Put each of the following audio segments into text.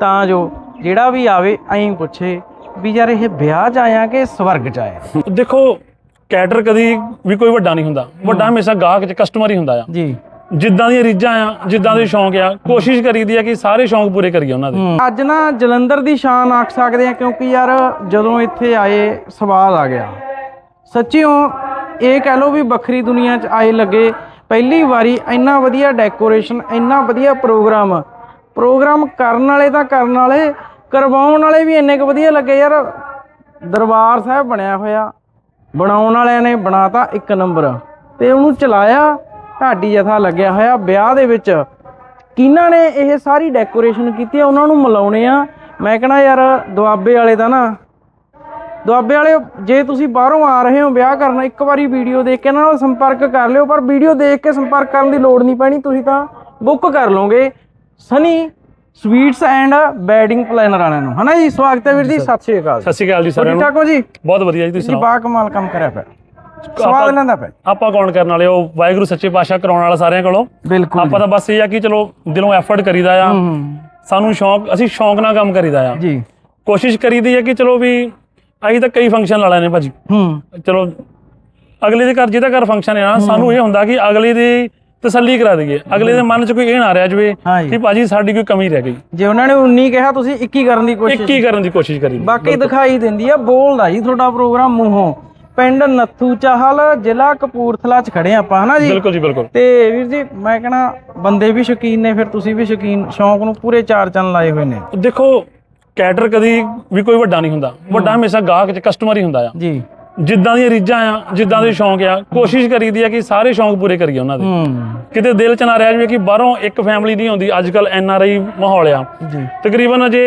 ਤਾਂ ਜੋ ਜਿਹੜਾ ਵੀ ਆਵੇ ਐਂ ਪੁੱਛੇ ਵੀ ਯਾਰ ਇਹ ਵਿਆਹ 'ਚ ਆਇਆ ਕਿ ਸਵਰਗ 'ਚ ਆਇਆ? ਦੇਖੋ ਕੈਟਰ ਕਦੀ ਵੀ ਕੋਈ ਵੱਡਾ ਨਹੀਂ ਹੁੰਦਾ। ਵੱਡਾ ਹਮੇਸ਼ਾ ਗਾਹਕ ਚ ਕਸਟਮਰ ਹੀ ਹੁੰਦਾ ਆ। ਜੀ। ਜਿੱਦਾਂ ਦੀਆਂ ਰੀਝਾਂ ਆ ਜਿੱਦਾਂ ਦੇ ਸ਼ੌਂਕ ਆ ਕੋਸ਼ਿਸ਼ ਕਰੀਦੀ ਆ ਕਿ ਸਾਰੇ ਸ਼ੌਂਕ ਪੂਰੇ ਕਰੀਏ ਉਹਨਾਂ ਦੇ। ਅੱਜ ਨਾ ਜਲੰਧਰ ਦੀ ਸ਼ਾਨ ਆਖ ਸਕਦੇ ਆ ਕਿਉਂਕਿ ਯਾਰ ਜਦੋਂ ਇੱਥੇ ਆਏ ਸਵਾਦ ਆ ਗਿਆ। ਸੱਚੀਓ ਇਹ ਕਹਿ ਲਓ ਵੀ ਵੱਖਰੀ ਦੁਨੀਆ 'ਚ ਆਏ ਲੱਗੇ ਪਹਿਲੀ ਵਾਰੀ ਇੰਨਾ ਵਧੀਆ ਡੈਕੋਰੇਸ਼ਨ ਇੰਨਾ ਵਧੀਆ ਪ੍ਰੋਗਰਾਮ ਪ੍ਰੋਗਰਾਮ ਕਰਨ ਵਾਲੇ ਤਾਂ ਕਰਨ ਵਾਲੇ, ਕਰਵਾਉਣ ਵਾਲੇ ਵੀ ਇੰਨੇ ਕੁ ਵਧੀਆ ਲੱਗੇ ਯਾਰ। ਦਰਬਾਰ ਸਾਹਿਬ ਬਣਿਆ ਹੋਇਆ, ਬਣਾਉਣ ਵਾਲਿਆਂ ਨੇ ਬਣਾਤਾ ਇੱਕ ਨੰਬਰ। ਤੇ ਉਹਨੂੰ ਚਲਾਇਆ, ਢਾਡੀ ਜਥਾ ਲੱਗਿਆ ਹੋਇਆ ਵਿਆਹ ਦੇ ਵਿੱਚ। ਕਿਹਨਾਂ ਨੇ ਇਹ ਸਾਰੀ ਡੈਕੋਰੇਸ਼ਨ ਕੀਤੀ ਆ, ਉਹਨਾਂ ਨੂੰ ਮਿਲਾਉਣੇ ਆ। ਮੈਂ ਕਹਣਾ ਯਾਰ, ਦੁਆਬੇ ਵਾਲੇ ਦਾ ਨਾ, ਦੁਆਬੇ ਵਾਲੇ, ਜੇ ਤੁਸੀਂ ਬਾਹਰੋਂ ਆ ਰਹੇ ਹੋ ਵਿਆਹ ਕਰਨਾ, ਇੱਕ ਵਾਰੀ ਵੀਡੀਓ ਦੇਖ ਕੇ ਇਹਨਾਂ ਨਾਲ ਸੰਪਰਕ ਕਰ ਲਿਓ, ਪਰ ਵੀਡੀਓ ਦੇਖ ਕੇ ਸੰਪਰਕ ਕਰਨ ਦੀ ਲੋੜ ਨਹੀਂ ਪੈਣੀ, ਤੁਸੀਂ ਤਾਂ ਬੁੱਕ ਕਰ ਲਓਗੇ। Sunny sweets and wedding planner ਵਾਲਿਆਂ ਨੂੰ। ਹਨਾ ਜੀ? ਸਵਾਗਤ ਹੈ ਵੀਰ ਜੀ ਸਤਿ ਸ਼੍ਰੀ ਅਕਾਲ ਸਤਿ ਸ਼੍ਰੀ ਅਕਾਲ ਜੀ ਸਾਰਿਆਂ ਨੂੰ ਠਾਕ ਹੋ ਜੀ? ਬਹੁਤ ਵਧੀਆ ਜੀ ਤੁਸੀਂ ਜੀ ਸੁਣਾਓ? ਬਾ ਕਮਾਲ ਕੰਮ ਕਰਿਆ ਪਿਆ। ਸਵਾਦ ਲੈਂਦਾ ਪਿਆ। ਆਪਾਂ ਕੌਣ ਕਰਨ ਵਾਲੇ? ਉਹ ਵਾਹਿਗੁਰੂ ਸੱਚੇ ਪਾਤਸ਼ਾਹ ਕਰਾਉਣ ਵਾਲਾ ਸਾਰਿਆਂ ਕੋਲੋਂ। ਬਿਲਕੁਲ ਆਪਾਂ ਤਾਂ ਬਸ ਇਹ ਆ ਕਿ ਚਲੋ ਦਿਲੋਂ ਐਫਰਟ ਕਰੀਦਾ ਆ। ਸਾਨੂੰ ਸ਼ੌਂਕ ਅਸੀਂ ਸ਼ੌਂਕ ਨਾਲ ਕੰਮ ਕਰੀਦਾ ਆ। ਜੀ। ਕੋਸ਼ਿਸ਼ ਕਰੀਦੀ ਆ ਕਿ ਚਲੋ ਵੀ ਅਸੀਂ ਤਾਂ ਕਈ ਫੰਕਸ਼ਨ ਲਾ ਲੈਣੇ ਭਾਜੀ। ਹੂੰ। ਚਲੋ ਅਗਲੇ ਦੇ ਘਰ ਜਿਹਦਾ ਘਰ ਫੰਕਸ਼ਨ ਹੈ ਨਾ ਸਾਨੂੰ ਇਹ ਹੁੰਦਾ ਕਿ ਅਗਲੇ ਦੀ ਤਸੱਲੀ ਕਰਾ ਦਈਏ। ਅਗਲੇ ਦੇ ਮਨ 'ਚ ਕੋਈ ਇਹ ਨਾ ਰਿਹਾ ਜਵੇ ਕਿ ਭਾਜੀ ਸਾਡੀ ਕੋਈ ਕਮੀ ਰਹਿ ਗਈ। ਜੇ ਉਹਨਾਂ ਨੇ 19 ਕਿਹਾ ਤੁਸੀਂ 21 ਕਰਨ ਦੀ ਕੋਸ਼ਿਸ਼ ਇੱਕ ਹੀ ਕਰਨ ਦੀ ਕੋਸ਼ਿਸ਼ ਕਰੀ। ਬਾਕੀ ਦਿਖਾਈ ਦਿੰਦੀ ਆ ਬੋਲਦਾ ਜੀ ਤੁਹਾਡਾ ਪ੍ਰੋਗਰਾਮ ਮੂੰਹੋਂ। ਪਿੰਡ ਨੱਥੂ ਚਾਹਲ ਜ਼ਿਲ੍ਹਾ ਕਪੂਰਥਲਾ ਚ ਖੜੇ ਆਪਾਂ ਹਨਾ ਜੀ? ਬਿਲਕੁਲ ਜੀ ਬਿਲਕੁਲ। ਤੇ ਵੀਰ ਜੀ ਮੈਂ ਕਹਣਾ ਬੰਦੇ ਵੀ ਸ਼ੌਕੀਨ ਨੇ ਫਿਰ ਤੁਸੀਂ ਵੀ ਸ਼ੌਕੀਨ ਸ਼ੌਂਕ ਨੂੰ ਪੂਰੇ ਚਾਰ ਚੰਨ ਲਾਏ ਹੋਏ ਨੇ। ਦੇਖੋ ਕੈਟਰ ਕਦੀ ਵੀ ਕੋਈ ਵੱਡਾ ਨਹੀਂ ਹੁੰਦਾ। ਵੱਡਾ ਹਮੇਸ਼ਾ ਗਾਹਕ ਚ ਕਸਟਮਰ ਹੀ ਹੁੰਦਾ ਆ। ਜੀ। ਜਿੱਦਾਂ ਦੀਆਂ ਰੀਝਾਂ ਆ ਜਿੱਦਾਂ ਦੇ ਸ਼ੌਂਕ ਆ ਕੋਸ਼ਿਸ਼ ਕਰੀਦੀ ਆ ਕਿ ਸਾਰੇ ਸ਼ੌਂਕ ਪੂਰੇ ਕਰੀਏ ਉਹਨਾਂ ਦੇ। ਕਿਤੇ ਦਿਲ ਚ ਨਾ ਰਹਿ ਜਾਵੇ ਕਿ ਬਾਹਰੋਂ ਇੱਕ ਫੈਮਿਲੀ ਨਹੀਂ ਆਉਂਦੀ ਅੱਜ ਕੱਲ ਐਨ ਆਰ ਆਈ ਮਾਹੌਲ ਆ। ਜੀ। ਤਕਰੀਬਨ ਜੇ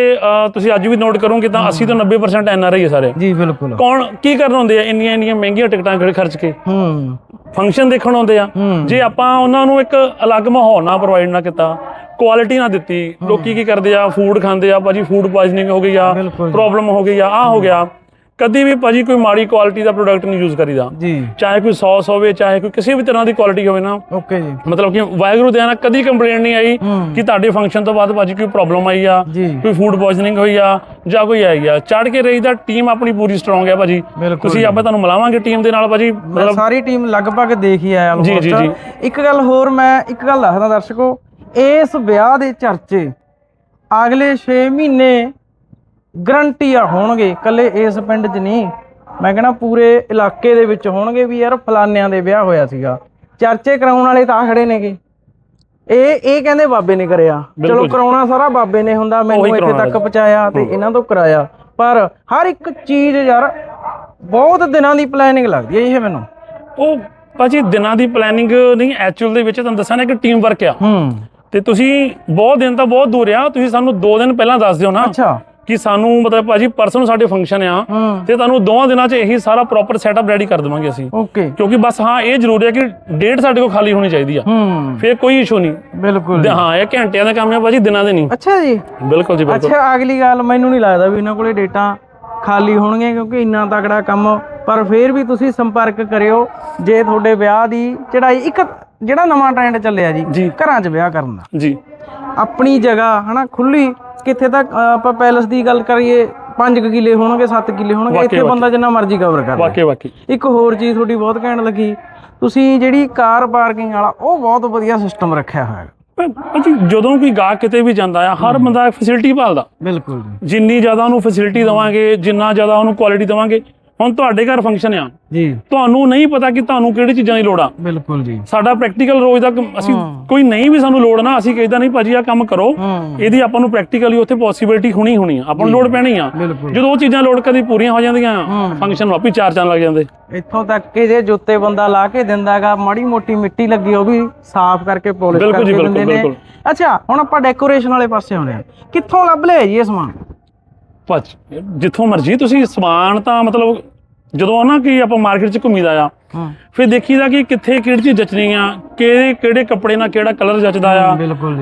ਤੁਸੀਂ ਅੱਜ ਵੀ ਨੋਟ ਕਰੋਗੇ ਤਾਂ 80 ਤੋਂ 90% ਐਨ ਆਰ ਆਈ ਹੈ ਸਾਰੇ। ਜੀ ਬਿਲਕੁਲ। ਕੌਣ ਕੀ ਕਰਨ ਆਉਂਦੇ ਆ? ਇੰਨੀਆਂ ਇੰਨੀਆਂ ਮਹਿੰਗੀਆਂ ਟਿਕਟਾਂ ਖਰਚ ਕੇ। ਹੂੰ। ਫੰਕਸ਼ਨ ਦੇਖਣ ਆਉਂਦੇ ਆ। ਜੇ ਆਪਾਂ ਉਹਨਾਂ ਨੂੰ ਇੱਕ ਅਲੱਗ ਮਾਹੌਲ ਨਾ ਪ੍ਰੋਵਾਈਡ ਨਾ ਕੀਤਾ ਕੁਆਲਿਟੀ ਨਾ ਦਿੱਤੀ ਲੋਕੀ ਕੀ ਕਰਦੇ ਆ? ਫੂਡ ਖਾਂਦੇ ਆ ਭਾਜੀ ਫੂਡ ਪੋਇਜ਼ਨਿੰਗ ਹੋ ਗਈ ਆ। ਪ੍ਰੋਬਲਮ ਹੋ ਗਈ ਆ ਆ ਹੋ ਗਿਆ। ਕਦੀ ਵੀ ਭਾਜੀ ਕੋਈ ਮਾੜੀ ਕੁਆਲਿਟੀ ਦਾ ਪ੍ਰੋਡਕਟ ਨਹੀਂ ਯੂਜ਼ ਕਰੀਦਾ। ਜੀ। ਚਾਹੇ ਕੋਈ ਸੌਸ ਹੋਵੇ ਚਾਹੇ ਕੋਈ ਕਿਸੇ ਵੀ ਤਰ੍ਹਾਂ ਦੀ ਕੁਆਲਿਟੀ ਹੋਵੇ ਨਾ। ਓਕੇ ਜੀ। ਮਤਲਬ ਕਿ ਵਾਹਿਗੁਰੂ ਦੇ ਨਾਲ ਕਦੀ ਕੰਪਲੇਂਟ ਨਹੀਂ ਆਈ। ਕਿ ਤੁਹਾਡੇ ਫੰਕਸ਼ਨ ਤੋਂ ਬਾਅਦ ਭਾਜੀ ਕੋਈ ਪ੍ਰੋਬਲਮ ਆਈ ਆ ਕੋਈ ਫੂਡ ਪੋਇਜ਼ਨਿੰਗ ਹੋਈ ਆ ਜਾਂ ਕੋਈ ਆਈ ਆ। ਚੜ ਕੇ ਰਹੀ ਦਾ ਟੀਮ ਆਪਣੀ ਪੂਰੀ ਸਟਰੋਂਗ ਹੈ ਭਾਜੀ। ਤੁਸੀਂ ਆਪਾਂ ਤੁਹਾਨੂੰ ਮਿਲਾਵਾਂਗੇ ਟੀਮ ਦੇ ਨਾਲ ਭਾਜੀ। ਮਤਲਬ ਸਾਰੀ ਟੀਮ ਲਗਭਗ ਦੇਖ ਹੀ ਆਇਆ almost। ਇੱਕ ਗੱਲ ਹੋਰ ਮੈਂ ਇੱਕ ਗੱਲ ਦੱਸਦਾ ਦਰਸ਼ਕੋ ਇਸ ਵਿਆਹ ਦੇ ਚਰਚੇ ਅਗਲੇ 6 ਮਹੀਨੇ ਗਰੰਟੀ ਆ ਹੋਣਗੇ ਕੱਲੇ ਇਸ ਪਿੰਡ 'ਚ ਨਹੀਂ। ਮੈਂ ਕਹਿੰਦਾ ਪੂਰੇ ਇਲਾਕੇ ਦੇ ਵਿੱਚ ਹੋਣਗੇ ਵੀ ਯਾਰ ਫਲਾਨਿਆਂ ਦੇ ਵਿਆਹ ਹੋਇਆ ਸੀਗਾ। ਚਰਚੇ ਕਰਾਉਣ ਵਾਲੇ ਤਾਂ ਖੜੇ ਨੇਗੇ। ਇਹ ਇਹ ਕਹਿੰਦੇ ਬਾਬੇ ਨੇ ਕਰਿਆ। ਚਲੋ। ਕਰਾਉਣਾ ਸਾਰਾ ਬਾਬੇ ਨੇ ਹੁੰਦਾ ਮੈਨੂੰ ਇੱਥੇ ਤੱਕ ਪਹੁੰਚਾਇਆ ਤੇ ਇਹਨਾਂ ਤੋਂ ਕਰਾਇਆ। ਪਰ ਹਰ ਇੱਕ ਚੀਜ਼ ਯਾਰ ਬਹੁਤ ਦਿਨਾਂ ਦੀ ਪਲੈਨਿੰਗ ਲੱਗਦੀ ਹੈ ਇਹ ਮੈਨੂੰ। ਉਹ ਭਾਜੀ ਦਿਨਾਂ ਦੀ ਪਲੈਨਿੰਗ ਨਹੀਂ ਐਕਚੁਅਲ ਦੇ ਵਿੱਚ ਤੁਹਾਨੂੰ ਦੱਸਾਂ ਨਾ ਕਿ ਟੀਮ ਵਰਕ ਆ। ਹੂੰ। ਤੇ ਤੁਸੀਂ ਬਹੁਤ ਦਿਨ ਤਾਂ ਬਹੁਤ ਦੂਰ ਆ ਤੁਸੀਂ ਸਾਨੂੰ 2 ਦਿਨ ਪਹਿਲਾਂ ਦੱਸ ਦਿਓ ਨਾ। ਅੱਛਾ। ਕਿ ਸਾਨੂੰ ਮਤਲਬ ਭਾਜੀ ਪਰਸੋਂ ਸਾਡੇ ਫੰਕਸ਼ਨ ਆ ਤੇ ਤੁਹਾਨੂੰ ਦੋਵਾਂ ਦਿਨਾਂ 'ਚ ਇਹੀ ਸਾਰਾ ਪ੍ਰੋਪਰ ਸੈਟਅਪ ਰੈਡੀ ਕਰ ਦੇਵਾਂਗੇ ਅਸੀਂ। ਓਕੇ ਕਿਉਂਕਿ ਬਸ ਹਾਂ ਇਹ ਜ਼ਰੂਰੀ ਹੈ ਕਿ ਡੇਟ ਸਾਡੇ ਕੋਲ ਖਾਲੀ ਹੋਣੀ ਚਾਹੀਦੀ ਆ। ਹੂੰ। ਫਿਰ ਕੋਈ ਇਸ਼ੂ ਨਹੀਂ। ਬਿਲਕੁਲ ਹਾਂ ਇਹ ਘੰਟਿਆਂ ਦਾ ਕੰਮ ਹੈ ਭਾਜੀ ਦਿਨਾਂ ਦੇ ਨਹੀਂ। ਅੱਛਾ ਜੀ। ਬਿਲਕੁਲ ਜੀ ਬਿਲਕੁਲ। ਅੱਛਾ ਅਗਲੀ ਗੱਲ ਮੈਨੂੰ ਨਹੀਂ ਲੱਗਦਾ ਵੀ ਇਹਨਾਂ ਕੋਲੇ ਡੇਟਾ ਖਾਲੀ ਹੋਣਗੀਆਂ ਕਿਉਂਕਿ ਇੰਨਾ ਤਕੜਾ ਕੰਮ ਪਰ ਫਿਰ ਵੀ ਤੁਸੀਂ ਸੰਪਰਕ ਕਰਿਓ ਜੇ ਤੁਹਾਡੇ ਵਿਆਹ ਦੀ ਚੜਾਈ ਇੱਕ ਜਿਹੜਾ ਨਵਾਂ ਟ੍ਰੈਂਡ ਚੱਲਿਆ ਜੀ। ਘਰਾਂ 'ਚ ਵਿਆਹ ਕਰਨ ਦਾ। ਜੀ। ਆਪਣੀ ਜਗ੍ਹਾ ਹਨਾ ਖੁੱਲੀ ਕਿੱਥੇ ਤੱਕ ਆਪਾਂ ਪੈਲਸ ਦੀ ਗੱਲ ਕਰੀਏ 5 ਕਿੱਲੇ ਹੋਣਗੇ 7 ਕਿੱਲੇ ਹੋਣਗੇ ਇੱਥੇ ਬੰਦਾ ਜਿੰਨਾ ਮਰਜ਼ੀ ਕਵਰ ਕਰ ਲੇ। ਇੱਕ ਹੋਰ ਚੀਜ਼ ਤੁਹਾਡੀ ਬਹੁਤ ਘੈਂਟ ਲੱਗੀ ਤੁਸੀਂ ਜਿਹੜੀ ਕਾਰ ਪਾਰਕਿੰਗ ਵਾਲਾ ਉਹ ਬਹੁਤ ਵਧੀਆ ਸਿਸਟਮ ਰੱਖਿਆ ਹੋਇਆ ਹੈ ਭਾਜੀ ਜਦੋਂ ਕੋਈ ਗਾਹਕ ਕਿਤੇ ਵੀ ਜਾਂਦਾ ਆ ਹਰ ਬੰਦਾ ਫੈਸਿਲਿਟੀ ਭਾਲਦਾ। ਬਿਲਕੁਲ ਜਿੰਨੀ ਜ਼ਿਆਦਾ ਉਹਨੂੰ ਫੈਸਿਲਿਟੀ ਦਵਾਂਗੇ ਜਿੰਨਾ ਜ਼ਿਆਦਾ ਉਹਨੂੰ ਕੁਆਲਿਟੀ ਦਵਾਂਗੇ ਹੁਣ ਤੁਹਾਡੇ ਘਰ ਫੰਕਸ਼ਨ ਆ। ਜੀ। ਤੁਹਾਨੂੰ ਨਹੀਂ ਪਤਾ ਕਿ ਤੁਹਾਨੂੰ ਕਿਹੜੀ ਚੀਜ਼ਾਂ ਦੀ ਲੋੜ ਆ। ਬਿਲਕੁਲ ਜੀ। ਸਾਡਾ ਪ੍ਰੈਕਟੀਕਲ ਰੋਜ਼ ਦਾ ਅਸੀਂ ਕੋਈ ਨਹੀਂ ਵੀ ਸਾਨੂੰ ਲੋੜ ਨਾ ਅਸੀਂ ਕਹਿੰਦਾ ਨਹੀਂ ਭਾਜੀ ਆ ਕੰਮ ਕਰੋ। ਇਹਦੀ ਆਪਾਂ ਨੂੰ ਪ੍ਰੈਕਟੀਕਲੀ ਉੱਥੇ ਪੋਸਿਬਿਲਿਟੀ ਹੋਣੀ ਹੋਣੀ ਆ। ਆਪਾਂ ਨੂੰ ਲੋੜ ਪੈਣੀ ਆ। ਜਦੋਂ ਉਹ ਚੀਜ਼ਾਂ ਲੋੜ ਕਦੀ ਪੂਰੀਆਂ ਹੋ ਜਾਂਦੀਆਂ ਫੰਕਸ਼ਨ ਵਾਪੀ ਚਾਰ ਚੰਨ ਲੱਗ ਜਾਂਦੇ। ਇੱਥੋਂ ਤੱਕ ਕਿ ਜੇ ਜੁੱਤੇ ਬੰਦਾ ਲਾ ਕੇ ਦਿੰਦਾਗਾ ਮਾੜੀ ਮੋਟੀ ਮਿੱਟੀ ਲੱਗੀ ਉਹ ਵੀ ਸਾਫ਼ ਕਰਕੇ ਪੋਲਿਸ਼ ਕਰਕੇ ਦਿੰਦੇ ਨੇ। ਅੱਛਾ ਹੁਣ ਆਪਾਂ ਡੈਕੋਰੇਸ਼ਨ ਵਾਲੇ ਪਾਸੇ ਆਉਣੇ ਆ ਕਿੱਥੋਂ ਲੱਭ ਲਿਆ ਜੀ ਇਹ ਸਮਾਨ? ਭੱਜ ਜਿੱਥੋਂ ਮਰਜ਼ੀ ਤੁਸੀਂ ਸਮਾਨ ਤਾਂ ਮਤਲਬ ਜਦੋਂ ਨਾ ਕਿ ਆਪਾਂ ਮਾਰਕੀਟ 'ਚ ਘੁੰਮੀਦਾ ਆ ਹਾਂ। ਫਿਰ ਦੇਖੀਦਾ ਕਿ ਕਿੱਥੇ ਕਿਹੜੀ ਚੀਜ਼ ਜਚਣੀ ਆ ਕਿਹੜੇ ਕਿਹੜੇ ਕੱਪੜੇ ਨਾਲ ਕਿਹੜਾ ਕਲਰ ਜਚਦਾ ਆ।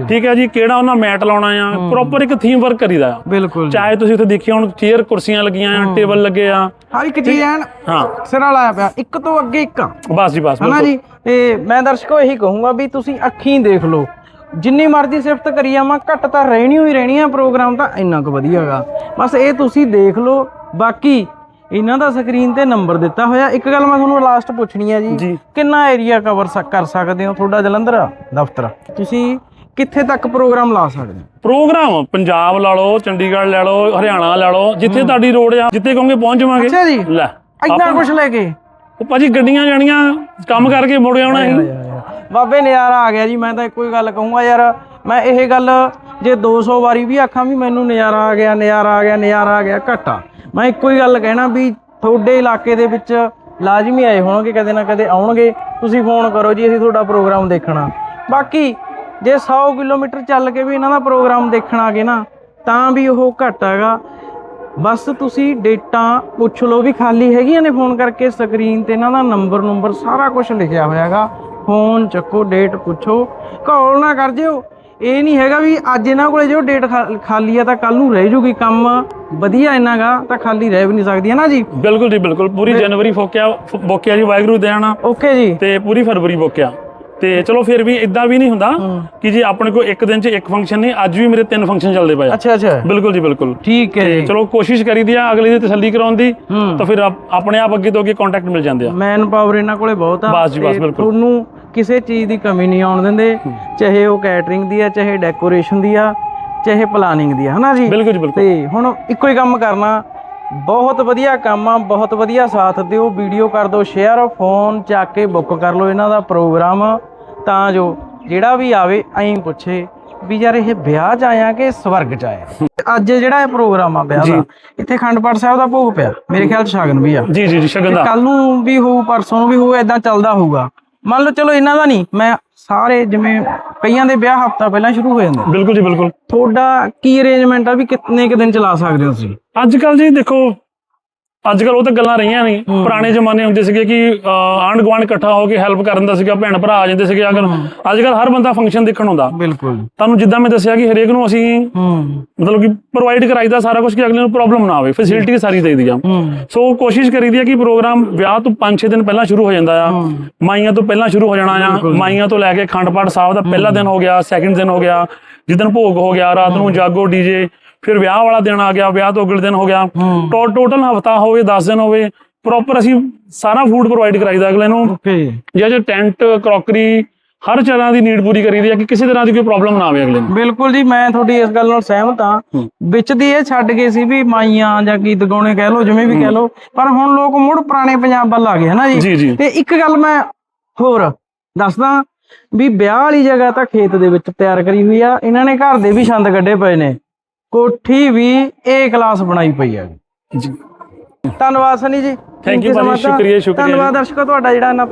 ਠੀਕ ਹੈ ਜੀ ਕਿਹੜਾ ਉਹਨਾਂ ਮੈਟ ਲਾਉਣਾ ਆ। ਪ੍ਰੋਪਰ ਇੱਕ ਥੀਮ ਵਰਕ ਕਰੀਦਾ ਆ। ਬਿਲਕੁਲ ਚਾਹੇ ਤੁਸੀਂ ਉੱਥੇ ਦੇਖਿਆ ਹੁਣ ਚੇਅਰ ਕੁਰਸੀਆਂ ਲੱਗੀਆਂ ਆ ਟੇਬਲ ਲੱਗੇ ਆ। ਹਰ ਇੱਕ ਚੀਜ਼ ਐਨ ਹਾਂ। ਸਿਰਾ ਲਾਇਆ ਪਿਆ। ਇੱਕ ਤੋਂ ਅੱਗੇ ਇੱਕ ਆ। ਬਸ ਜੀ ਬਸ ਬਿਲਕੁਲ। ਜੀ? ਤੇ ਮੈਂ ਦਰਸ਼ਕੋ ਇਹੀ ਕਹੂੰਗਾ ਵੀ ਤੁਸੀਂ ਅੱਖੀਂ ਦੇਖ ਲਓ। ਜਿੰਨੀ ਮਰਜ਼ੀ ਸਿਫਤ ਕਰੀ ਜਾਵਾਂ ਘੱਟ ਤਾਂ ਰਹਿਣੀ ਹੋਈ ਰਹਿਣੀ ਆ ਪ੍ਰੋਗਰਾਮ ਤਾਂ ਇੰਨਾ ਕੁ ਵਧੀਆ ਹੈਗਾ ਬਸ ਇਹ ਤੁਸੀਂ ਦੇਖ ਲਓ ਬਾਕੀ ਇਹਨਾਂ ਦਾ ਸਕਰੀਨ ਤੇ ਨੰਬਰ ਦਿੱਤਾ ਹੋਇਆ। ਇੱਕ ਗੱਲ ਮੈਂ ਤੁਹਾਨੂੰ ਲਾਸਟ ਪੁੱਛਣੀ ਹੈ ਜੀ ਕਿੰਨਾ ਏਰੀਆ ਕਵਰ ਕਰ ਸਕਦੇ ਹੋ ਤੁਹਾਡਾ ਜਲੰਧਰ? ਦਫ਼ਤਰ। ਤੁਸੀਂ ਕਿੱਥੇ ਤੱਕ ਪ੍ਰੋਗਰਾਮ ਲਾ ਸਕਦੇ ਹੋ? ਪ੍ਰੋਗਰਾਮ ਪੰਜਾਬ ਲਾ ਲਓ ਚੰਡੀਗੜ੍ਹ ਲੈ ਲਓ ਹਰਿਆਣਾ ਲੈ ਲਓ ਜਿੱਥੇ ਤੁਹਾਡੀ ਰੋਡ ਆ ਜਿੱਥੇ ਕਹੋਗੇ ਪਹੁੰਚ ਜਾਵਾਂਗੇ। ਅੱਛਾ ਜੀ। ਲੈ ਇੰਨਾ ਕੁਝ ਲੈ ਕੇ? ਉਹ ਭਾਜੀ ਗੱਡੀਆਂ ਜਾਣੀਆਂ ਕੰਮ ਕਰਕੇ ਮੁੜ ਆਉਣਾ ਸੀ ਬਾਬੇ ਨਜ਼ਾਰਾ ਆ ਗਿਆ ਜੀ, ਮੈਂ ਤਾਂ ਇੱਕੋ ਹੀ ਗੱਲ ਕਹੂੰਗਾ ਯਾਰ। ਮੈਂ ਇਹ ਗੱਲ ਜੇ 200 ਵਾਰੀ ਵੀ ਆਖਾਂ ਵੀ ਮੈਨੂੰ ਨਜ਼ਾਰਾ ਆ ਗਿਆ ਨਜ਼ਾਰਾ ਆ ਗਿਆ ਨਜ਼ਾਰਾ ਆ ਗਿਆ, ਘਟਾ। ਮੈਂ ਇੱਕੋ ਹੀ ਗੱਲ ਕਹਿਣਾ ਵੀ ਤੁਹਾਡੇ ਇਲਾਕੇ ਦੇ ਵਿੱਚ ਲਾਜ਼ਮੀ ਆਏ ਹੋਣਗੇ, ਕਦੇ ਨਾ ਕਦੇ ਆਉਣਗੇ। ਤੁਸੀਂ ਫੋਨ ਕਰੋ ਜੀ, ਅਸੀਂ ਤੁਹਾਡਾ ਪ੍ਰੋਗਰਾਮ ਦੇਖਣਾ। ਬਾਕੀ ਜੇ 100 ਕਿਲੋਮੀਟਰ ਚੱਲ ਕੇ ਵੀ ਇਹਨਾਂ ਦਾ ਪ੍ਰੋਗਰਾਮ ਦੇਖਣ ਆ ਗਏ ਨਾ, ਤਾਂ ਵੀ ਉਹ ਘੱਟ ਹੈਗਾ। ਬਸ ਤੁਸੀਂ ਡੇਟਾਂ ਪੁੱਛ ਲਓ ਵੀ ਖਾਲੀ ਹੈਗੀਆਂ ਨੇ ਫੋਨ ਕਰਕੇ ਸਕਰੀਨ ਤੇ ਇਹਨਾਂ ਦਾ ਨੰਬਰ ਨੰਬਰ ਸਾਰਾ ਕੁਝ ਲਿਖਿਆ ਹੋਇਆ ਹੈਗਾ ਫੋਨ ਚੱਕੋ ਡੇਟ ਪੁੱਛੋ ਕਾਲ ਨਾ ਕਰ ਜਿਓ। ਇਹ ਨਹੀਂ ਹੈਗਾ ਵੀ ਅੱਜ ਇਹਨਾਂ ਕੋਲੇ ਜੋ ਡੇਟ ਖਾਲੀ ਆ ਤਾਂ ਕੱਲ ਨੂੰ ਰਹਿ ਜੂਗੀ ਕੰਮ। ਵਧੀਆ ਇੰਨਾਗਾ ਤਾਂ ਖਾਲੀ ਰਹਿ ਵੀ ਨਹੀਂ ਸਕਦੀ ਹੈ ਨਾ ਜੀ? ਬਿਲਕੁਲ ਜੀ ਬਿਲਕੁਲ। ਪੂਰੀ ਜਨਵਰੀ ਫੋਕਿਆ ਬੋਕਿਆ ਜੀ ਵਾਹਿਗੁਰੂ ਦੇਣਾ ਓਕੇ ਜੀ। ਤੇ ਪੂਰੀ ਫਰਵਰੀ ਬੋਕਿਆ ਤੇ ਚਲੋ ਫਿਰ ਵੀ ਇਦਾਂ ਵੀ ਨਹੀਂ ਹੁੰਦਾ ਕਿ ਜੀ ਆਪਣੇ ਕੋਲ ਇੱਕ ਦਿਨ 'ਚ ਇੱਕ ਫੰਕਸ਼ਨ ਨਹੀਂ ਅੱਜ ਵੀ ਮੇਰੇ ਤਿੰਨ ਫੰਕਸ਼ਨ ਚੱਲਦੇ ਪਏ ਅੱਛਾ ਅੱਛਾ। ਬਿਲਕੁਲ ਜੀ ਬਿਲਕੁਲ। ਠੀਕ ਹੈ ਜੀ। ਚਲੋ ਕੋਸ਼ਿਸ਼ ਕਰੀਦੀ ਆ ਅਗਲੇ ਦੀ ਤਸੱਲੀ ਕਰਾਉਣ ਦੀ ਤਾਂ ਫਿਰ ਆਪ- ਆਪਣੇ ਆਪ ਅੱਗੇ ਤੋਂ ਅੱਗੇ ਕੰਟੈਕਟ ਮਿਲ ਜਾਂਦੇ ਆ। ਮੈਨ ਪਾਵਰ ਇਹਨਾਂ ਕੋਲੇ ਬਹੁਤ ਆ ਬਸ ਜੀ, ਬਸ, ਬਿਲਕੁਲ। ਤੁਹਾਨੂੰ ਕਿਸੇ ਚੀਜ਼ ਦੀ ਕਮੀ ਨਹੀਂ ਆਉਣ ਦਿੰਦੇ ਚਾਹੇ ਉਹ ਕੈਟਰਿੰਗ ਦੀ ਆ ਚਾਹੇ ਡੈਕੋਰੇਸ਼ਨ ਦੀ ਆ ਚਾਹੇ ਪਲਾਨਿੰਗ ਦੀ ਆ ਹਨਾ ਜੀ? ਬਿਲਕੁਲ ਬਿਲਕੁਲ। ਤੇ ਹੁਣ ਇੱਕੋ ਹੀ ਕੰਮ ਕਰਨਾ। ਬਹੁਤ ਵਧੀਆ ਕੰਮ ਆ ਬਹੁਤ ਵਧੀਆ ਸਾਥ ਦਿਓ ਵੀਡੀਓ ਕਰ ਦਿਓ ਸ਼ੇਅਰ ਫੋਨ ਚੱਕ ਕੇ ਬੁੱਕ ਕਰ ਲਓ ਇਹਨਾਂ ਦਾ ਪ੍ਰੋਗਰਾਮ ਤਾਂ ਜੋ ਜਿਹੜਾ ਵੀ ਆਵੇ ਐਂ ਪੁੱਛੇ ਵੀ ਯਾਰ ਇਹ ਵਿਆਹ 'ਚ ਆਇਆ ਕਿ ਸਵਰਗ 'ਚ ਆਇਆ? ਅੱਜ ਜਿਹੜਾ ਇਹ ਪ੍ਰੋਗਰਾਮ ਆ ਵਿਆਹ ਦਾ ਇੱਥੇ ਖੰਡਪਾਠ ਸਾਹਿਬ ਦਾ ਭੋਗ ਪਿਆ। ਮੇਰੇ ਖਿਆਲ 'ਚ ਸ਼ਗਨ ਵੀ ਆ। ਜੀ ਜੀ ਜੀ ਸ਼ਗਨ ਦਾ। ਕੱਲ ਨੂੰ ਵੀ ਹੋਊ ਪਰਸੋਂ ਨੂੰ ਵੀ ਹੋਊ ਇਦਾਂ ਚੱਲਦਾ ਹੋਊਗਾ। ਮੰਨ ਲਓ ਚਲੋ ਇਹਨਾਂ ਦਾ ਨਹੀਂ ਮੈਂ ਸਾਰੇ ਜਿਵੇਂ ਕਈਆਂ ਦੇ ਵਿਆਹ ਹਫਤਾ ਪਹਿਲਾਂ ਸ਼ੁਰੂ ਹੋ ਜਾਂਦੇ। ਬਿਲਕੁਲ ਜੀ ਬਿਲਕੁਲ। ਤੁਹਾਡਾ ਕੀ ਅਰੇਂਜਮੈਂਟ ਆ ਵੀ ਕਿੰਨੇ ਕੁ ਦਿਨ ਚਲਾ ਸਕਦੇ ਹੋ ਤੁਸੀਂ? ਅੱਜ ਕੱਲ ਜੀ ਦੇਖੋ ਅੱਜ ਕੱਲ ਉਹ ਤਾਂ ਗੱਲਾਂ ਰਹੀਆਂ ਨਹੀਂ। ਪੁਰਾਣੇ ਜ਼ਮਾਨੇ ਹੁੰਦੇ ਸੀਗੇ ਕਿ ਆਂਢ ਗੁਆਂਢ ਇਕੱਠਾ ਹੋ ਕੇ ਹੈਲਪ ਕਰ ਦਿੰਦਾ ਸੀਗਾ ਭੈਣ ਭਰਾ ਆ ਜਾਂਦੇ ਸੀਗੇ ਅਗਰ। ਅੱਜ ਕੱਲ ਹਰ ਬੰਦਾ ਫੰਕਸ਼ਨ ਦੇਖਣ ਆਉਂਦਾ। ਬਿਲਕੁਲ। ਤੁਹਾਨੂੰ ਜਿੱਦਾਂ ਮੈਂ ਦੱਸਿਆ ਕਿ ਹਰੇਕ ਨੂੰ ਅਸੀਂ ਮਤਲਬ ਕਿ ਪ੍ਰੋਵਾਈਡ ਕਰਾਈਦਾ ਸਾਰਾ ਕੁਝ ਕਿ ਅਗਲੇ ਨੂੰ ਪ੍ਰੋਬਲਮ ਨਾ ਆਵੇ ਫੈਸਿਲਿਟੀ ਸਾਰੀ ਦੇਈਦੀ ਆ ਸੋ ਕੋਸ਼ਿਸ਼ ਕਰੀਦੀ ਆ ਕਿ ਪ੍ਰੋਗਰਾਮ ਵਿਆਹ ਤੋਂ 5-6 ਦਿਨ ਪਹਿਲਾਂ ਸ਼ੁਰੂ ਹੋ ਜਾਂਦਾ ਆ। ਮਾਈਆਂ ਤੋਂ ਪਹਿਲਾਂ ਸ਼ੁਰੂ ਹੋ ਜਾਣਾ ਆ। ਮਾਈਆਂ ਤੋਂ ਲੈ ਕੇ ਅਖੰਡ ਪਾਠ ਸਾਹਿਬ ਦਾ ਪਹਿਲਾ ਦਿਨ ਹੋ ਗਿਆ ਸੈਕਿੰਡ ਦਿਨ ਹੋ ਗਿਆ ਜਿੱਦਣ ਭੋਗ ਹੋ ਗਿਆ ਰਾਤ ਨੂੰ ਜਾਗੋ ਡੀਜੇ ਫਿਰ ਵਿਆਹ ਵਾਲਾ ਦਿਨ ਆ ਗਿਆ ਵਿਆਹ ਤੋਂ ਅਗਲੇ ਦਿਨ ਹੋ ਗਿਆ। ਟੋਟਲ ਹਫਤਾ ਹੋਵੇ 10 ਦਿਨ ਹੋਵੇ ਪ੍ਰੋਪਰ ਅਸੀਂ ਸਾਰਾ ਫੂਡ ਪ੍ਰੋਵਾਈਡ ਕਰਾਈਦਾ ਅਗਲੇ ਨੂੰ। ਓਕੇ ਜਾਂ ਜੋ ਟੈਂਟ ਕਰੋਕਰੀ ਹਰ ਤਰ੍ਹਾਂ ਦੀ ਨੀਡ ਪੂਰੀ ਕਰੀਦੀ ਆ ਕਿ ਕਿਸੇ ਤਰ੍ਹਾਂ ਦੀ ਕੋਈ ਪ੍ਰੋਬਲਮ ਨਾ ਆਵੇ ਅਗਲੇ ਨੂੰ। ਬਿਲਕੁਲ ਜੀ ਮੈਂ ਤੁਹਾਡੀ ਇਸ ਗੱਲ ਨਾਲ ਸਹਿਮਤ ਹਾਂ। ਹੂੰ। ਵਿੱਚ ਦੀ ਇਹ ਛੱਡ ਗਏ ਸੀ ਵੀ ਮਾਈਆਂ ਜਾਂ ਗੀਤ ਗਾਉਣੇ ਕਹਿ ਲਓ ਜਿਵੇਂ ਵੀ ਕਹਿ ਲਓ ਪਰ ਹੁਣ ਲੋਕ ਮੁੜ ਪੁਰਾਣੇ ਪੰਜਾਬ ਵੱਲ ਆ ਗਏ ਹਨਾ ਜੀ। ਤੇ ਇੱਕ ਗੱਲ ਮੈਂ ਹੋਰ ਦੱਸਦਾ ਵੀ ਵਿਆਹ ਵਾਲੀ ਜਗ੍ਹਾ ਤਾਂ ਖੇਤ ਦੇ ਵਿੱਚ ਤਿਆਰ ਕਰੀ ਹੋਈ ਆ ਇਹਨਾਂ ਨੇ ਘਰ ਦੇ ਵੀ ਛੰਦ ਕੱਢੇ ਪਏ ਨੇ। ਕੋਠੀ ਵੀ ਏ ਕਲਾਸ ਬਣਾਈ ਪਈ ਆ ਜੀ ਧੰਨਵਾਦ ਸਨੀ ਜੀ you ਕੀਮਤੀ ਭਾਜੀ। ਸ਼ੁਕਰੀਆ, ਸ਼ੁਕਰੀਆ। ਧੰਨਵਾਦ ਦਰਸ਼ਕੋ ਤੁਹਾਡਾ ਜਿਹੜਾ ਇਹਨਾਂ